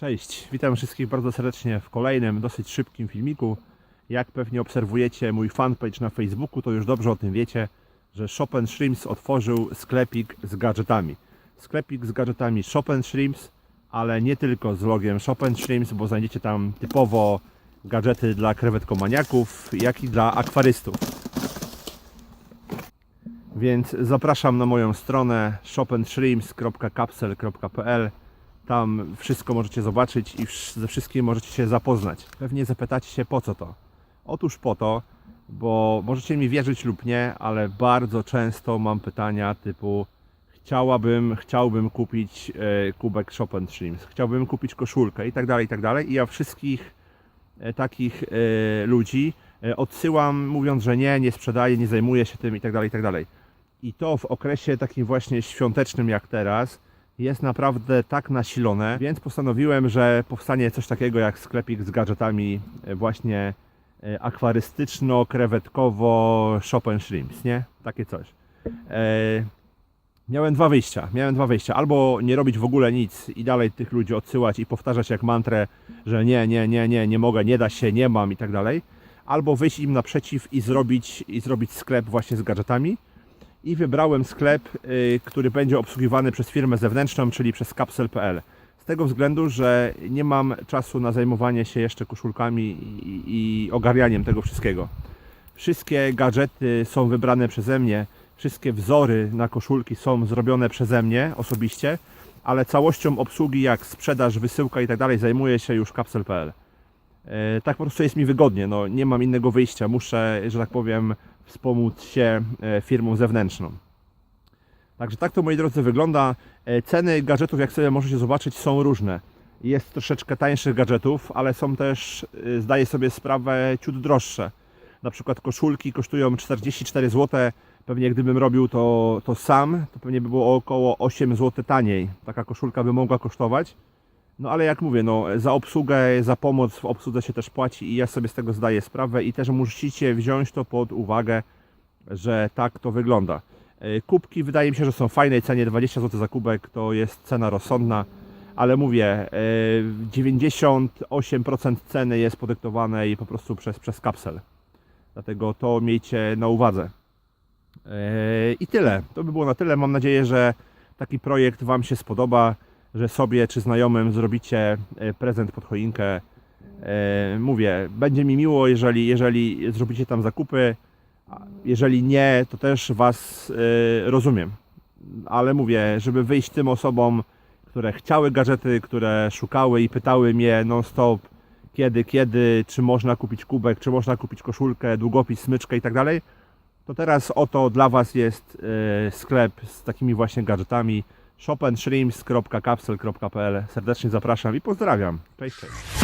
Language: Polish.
Cześć, witam wszystkich bardzo serdecznie w kolejnym, dosyć szybkim filmiku. Jak pewnie obserwujecie mój fanpage na Facebooku, to już dobrze o tym wiecie, że Chopin Shrimps otworzył sklepik z gadżetami. Sklepik z gadżetami Chopin Shrimps, ale nie tylko z logiem Chopin Shrimps, bo znajdziecie tam typowo gadżety dla krewetkomaniaków, jak i dla akwarystów. Więc zapraszam na moją stronę shopandshrimps.capsel.pl Tam wszystko możecie zobaczyć i ze wszystkim możecie się zapoznać. Pewnie zapytacie się po co to. Otóż po to, bo możecie mi wierzyć lub nie, ale bardzo często mam pytania typu chciałabym, chciałbym kupić e, kubek Chopin Shrimps, chciałbym kupić koszulkę i tak dalej, i tak dalej. I ja wszystkich e, takich e, ludzi odsyłam mówiąc, że nie, nie sprzedaję, nie zajmuję się tym i tak dalej, i tak dalej. I to w okresie takim właśnie świątecznym jak teraz jest naprawdę tak nasilone, więc postanowiłem, że powstanie coś takiego jak sklepik z gadżetami e, właśnie e, akwarystyczno-krewetkowo Chopin Shrimps, nie? Takie coś. E, miałem dwa wyjścia, miałem dwa wyjścia. Albo nie robić w ogóle nic i dalej tych ludzi odsyłać i powtarzać jak mantrę, że nie, nie, nie, nie, nie mogę, nie da się, nie mam i tak dalej. Albo wyjść im naprzeciw i zrobić, i zrobić sklep właśnie z gadżetami i wybrałem sklep, y, który będzie obsługiwany przez firmę zewnętrzną, czyli przez Capsel.pl. Z tego względu, że nie mam czasu na zajmowanie się jeszcze koszulkami i, ogarnianiem tego wszystkiego. Wszystkie gadżety są wybrane przeze mnie, wszystkie wzory na koszulki są zrobione przeze mnie osobiście, ale całością obsługi, jak sprzedaż, wysyłka i tak dalej, zajmuje się już Capsel.pl. E, tak po prostu jest mi wygodnie, no, nie mam innego wyjścia, muszę, że tak powiem, wspomóc się e, firmą zewnętrzną. Także tak to moi drodzy wygląda. E, Ceny gadżetów, jak sobie możecie zobaczyć, są różne. Jest troszeczkę tańszych gadżetów, ale są też, e, zdaję sobie sprawę, ciut droższe. Na przykład koszulki kosztują 44 zł. Pewnie gdybym robił to, to sam, to pewnie by było około 8 zł taniej. Taka koszulka by mogła kosztować. No ale jak mówię, no, za obsługę, za pomoc w obsłudze się też płaci i ja sobie z tego zdaję sprawę i też musicie wziąć to pod uwagę, że tak to wygląda. E, Kubki wydaje mi się, że są w fajnej cenie, 20 zł za kubek to jest cena rozsądna, ale mówię, e, 98% ceny jest podyktowane i po prostu przez, przez kapsel. Dlatego to miejcie na uwadze. E, I tyle. To by było na tyle. Mam nadzieję, że taki projekt Wam się spodoba, że sobie czy znajomym zrobicie e, prezent pod choinkę. E, Mówię, będzie mi miło, jeżeli, jeżeli zrobicie tam zakupy. Jeżeli nie, to też Was e, rozumiem. Ale mówię, żeby wyjść tym osobom, które chciały gadżety, które szukały i pytały mnie non-stop, kiedy, kiedy, czy można kupić kubek, czy można kupić koszulkę, długopis, smyczkę i tak dalej, to teraz oto dla Was jest sklep z takimi właśnie gadżetami shopandshrimps.capsel.pl Serdecznie zapraszam i pozdrawiam. Cześć, cześć.